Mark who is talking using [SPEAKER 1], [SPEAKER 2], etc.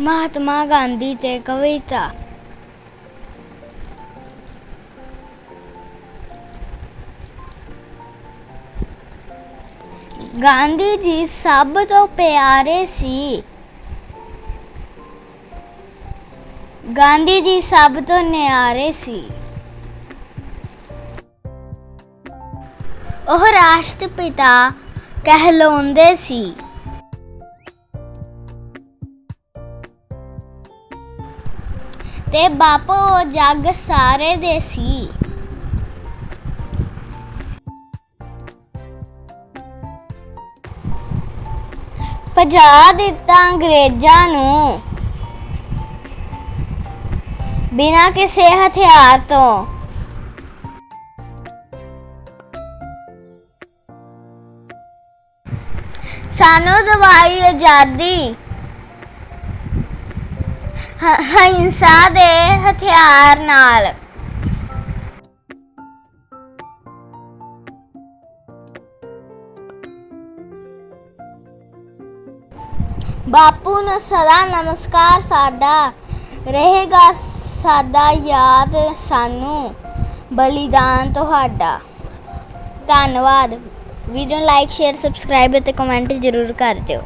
[SPEAKER 1] ਮਹਾਤਮਾ ਗਾਂਧੀ ਤੇ ਕਵਿਤਾ। ਗਾਂਧੀ ਜੀ ਸਭ ਤੋਂ ਪਿਆਰੇ ਸੀ। ਗਾਂਧੀ ਜੀ ਸਭ ਤੋਂ ਨਿਆਰੇ ਸੀ। ਉਹ ਰਾਸ਼ਟਰਪਿਤਾ ਕਹਿਲਾਉਂਦੇ ਸੀ। ਤੇ ਬਾਪੂ ਉਹ ਜੱਗ ਸਾਰੇ ਦੇ ਸੀ। ਭਜਾ ਦਿੱਤਾ ਅੰਗਰੇਜ਼ਾਂ ਨੂੰ। ਬਿਨਾਂ ਕਿਸੇ ਹਥਿਆਰ ਤੋਂ। ਸਾਨੂੰ ਦਵਾਈ ਆਜ਼ਾਦੀ। ਹਿੰਸਾ ਦੇ ਹਥਿਆਰ ਨਾਲ। ਬਾਪੂ ਨੂੰ ਸਦਾ ਨਮਸਕਾਰ, ਸਾਡਾ ਰਹੇਗਾ ਸਾਦਾ ਯਾਦ ਸਾਨੂੰ ਬਲੀਦਾਨ ਤੁਹਾਡਾ। ਧੰਨਵਾਦ। ਵੀਡੀਓ ਲਾਈਕ ਸ਼ੇਅਰ ਸਬਸਕ੍ਰਾਈਬ ਅਤੇ ਕਮੈਂਟ ਜ਼ਰੂਰ ਕਰ ਦਿਓ।